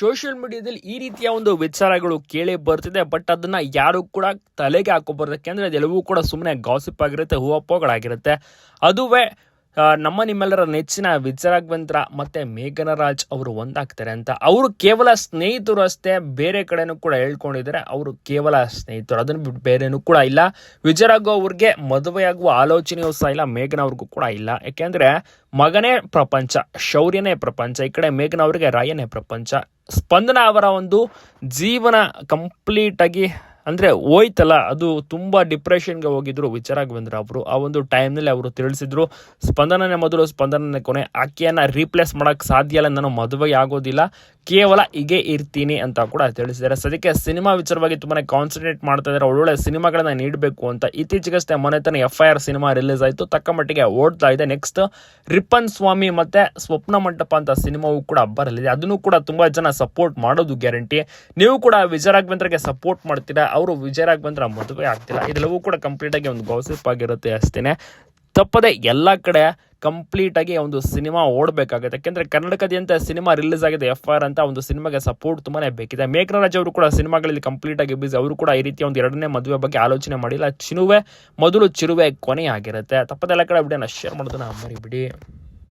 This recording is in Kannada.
ಸೋಷಿಯಲ್ ಮೀಡಿಯಾದಲ್ಲಿ ಈ ರೀತಿಯ ಒಂದು ವಿಚಾರಗಳು ಕೇಳಿ ಬರ್ತಿದೆ ಬಟ್ ಅದನ್ನ ಯಾರು ಕೂಡ ತಲೆಗೆ ಹಾಕೋಬಾರ್ದು. ಯಾಕೆಂದ್ರೆ ಅದೆಲ್ಲವೂ ಕೂಡ ಸುಮ್ಮನೆ ಗಾಸಿಪ್ ಆಗಿರುತ್ತೆ, ಹೂವಪ್ಪಗಳಾಗಿರುತ್ತೆ. ಅದುವೇ ನಮ್ಮ ನಿಮ್ಮೆಲ್ಲರ ನೆಚ್ಚಿನ ವಿಚಾರಗ್ವಂತ್ರ ಮತ್ತೆ ಮೇಘನ ರಾಜ್ ಅವರು ಒಂದಾಗ್ತಾರೆ ಅಂತ. ಅವರು ಕೇವಲ ಸ್ನೇಹಿತರು ಅಷ್ಟೇ, ಬೇರೆ ಕಡೆನೂ ಕೂಡ ಹೇಳ್ಕೊಂಡಿದ್ದಾರೆ. ಅವರು ಕೇವಲ ಸ್ನೇಹಿತರು, ಅದನ್ನು ಬಿಟ್ಟು ಬೇರೆನೂ ಕೂಡ ಇಲ್ಲ. ವಿಜಯರಾಘು ಅವ್ರಿಗೆ ಮದುವೆಯಾಗುವ ಆಲೋಚನೆಯೂ ಸಹ ಇಲ್ಲ, ಮೇಘನ ಅವ್ರಿಗೂ ಕೂಡ ಇಲ್ಲ. ಯಾಕೆಂದ್ರೆ ಮಗನೇ ಪ್ರಪಂಚ, ಶೌರ್ಯನೇ ಪ್ರಪಂಚ. ಈ ಕಡೆ ಮೇಘನ ಅವರಿಗೆ ರಾಯನೇ ಪ್ರಪಂಚ. ಸ್ಪಂದನ ಅವರ ಒಂದು ಜೀವನ ಕಂಪ್ಲೀಟ್ ಆಗಿ ಅಂದ್ರೆ ಹೋಯ್ತಲ್ಲ, ಅದು ತುಂಬಾ ಡಿಪ್ರೆಷನ್ಗೆ ಹೋಗಿದ್ರು ವಿಚಾರಾಘವೇಂದ್ರ ಅವರು. ಆ ಒಂದು ಟೈಮ್ನಲ್ಲಿ ಅವರು ತಿಳಿಸಿದ್ರು, ಸ್ಪಂದನನೇ ಮೊದಲು ಸ್ಪಂದನನೇ ಕೊನೆ, ಆಕೆಯನ್ನು ರೀಪ್ಲೇಸ್ ಮಾಡಕ್ ಸಾಧ್ಯ ಇಲ್ಲ, ನಾನು ಮದುವೆ ಆಗೋದಿಲ್ಲ ಕೇವಲ ಹೀಗೆ ಇರ್ತೀನಿ ಅಂತ ಕೂಡ ತಿಳಿಸಿದ್ದಾರೆ. ಸದ್ಯಕ್ಕೆ ಸಿನಿಮಾ ವಿಚಾರವಾಗಿ ತುಂಬಾ ಕಾನ್ಸಂಟ್ರೇಟ್ ಮಾಡ್ತಾ ಇದ್ದಾರೆ. ಒಳ್ಳೊಳ್ಳೆ ಸಿನಿಮಾಗಳನ್ನ ನೀಡಬೇಕು ಅಂತ ಇತ್ತೀಚೆಗಷ್ಟೇ ಮೊನ್ನೆ ತಾನೆ F I R cinema release ಆಯಿತು. ತಕ್ಕ ಮಟ್ಟಿಗೆ ಓಡ್ತಾ ಇದೆ. ನೆಕ್ಸ್ಟ್ ರಿಪ್ಪನ್ ಸ್ವಾಮಿ ಮತ್ತೆ ಸ್ವಪ್ನ ಮಂಟಪ ಅಂತ ಸಿನಿಮಾವು ಕೂಡ ಬರಲಿದೆ. ಅದನ್ನು ಕೂಡ ತುಂಬಾ ಜನ ಸಪೋರ್ಟ್ ಮಾಡೋದು ಗ್ಯಾರಂಟಿ ನೀವು ಕೂಡ ವಿಜಯ ರಾಘವೇಂದ್ರಗೆ ಸಪೋರ್ಟ್ ಮಾಡ್ತೀರಾ? ಅವರು ವಿಜಯ ರಾಘವೇಂದ್ರ ಮದುವೆ ಆಗ್ತಿಲ್ಲ. ಇದೆಲ್ಲವೂ ಕೂಡ ಕಂಪ್ಲೀಟ್ ಆಗಿ ಒಂದು ಗೌಸಿಪ್ ಆಗಿರುತ್ತೆ ಅಷ್ಟೇನೆ. ತಪ್ಪದೆ ಎಲ್ಲ ಕಡೆ ಕಂಪ್ಲೀಟ್ ಆಗಿ ಒಂದು ಸಿನಿಮಾ ಓಡಬೇಕಾಗುತ್ತೆ. ಯಾಕೆಂದ್ರೆ ಕರ್ನಾಟಕದಾದ್ಯಂತ ಸಿನಿಮಾ ರಿಲೀಸ್ ಆಗಿದೆ ಎಫ್ ಆರ್ ಅಂತ ಒಂದು ಸಿನಿಮಾಗೆ ಸಪೋರ್ಟ್ ತುಂಬಾ ಬೇಕಿದೆ. ಮೇಘನರಾಜ್ ಅವರು ಕೂಡ ಸಿನಿಮಾಗಳಲ್ಲಿ ಕಂಪ್ಲೀಟ್ ಆಗಿ ಬಿಸಿ ಅವರು ಕೂಡ ಈ ರೀತಿಯ ಒಂದು ಎರಡನೇ ಮದುವೆ ಬಗ್ಗೆ ಆಲೋಚನೆ ಮಾಡಿಲ್ಲ. ಚಿನುವೆ, ಮೊದಲು ಚಿರುವೆ ಕೊನೆಯಾಗಿರುತ್ತೆ. ತಪ್ಪದೆಲ್ಲ ಕಡೆ ವಿಡಿಯೋನ ಶೇರ್ ಮಾಡೋದನ್ನ ಮರಿಬಿಡಿ.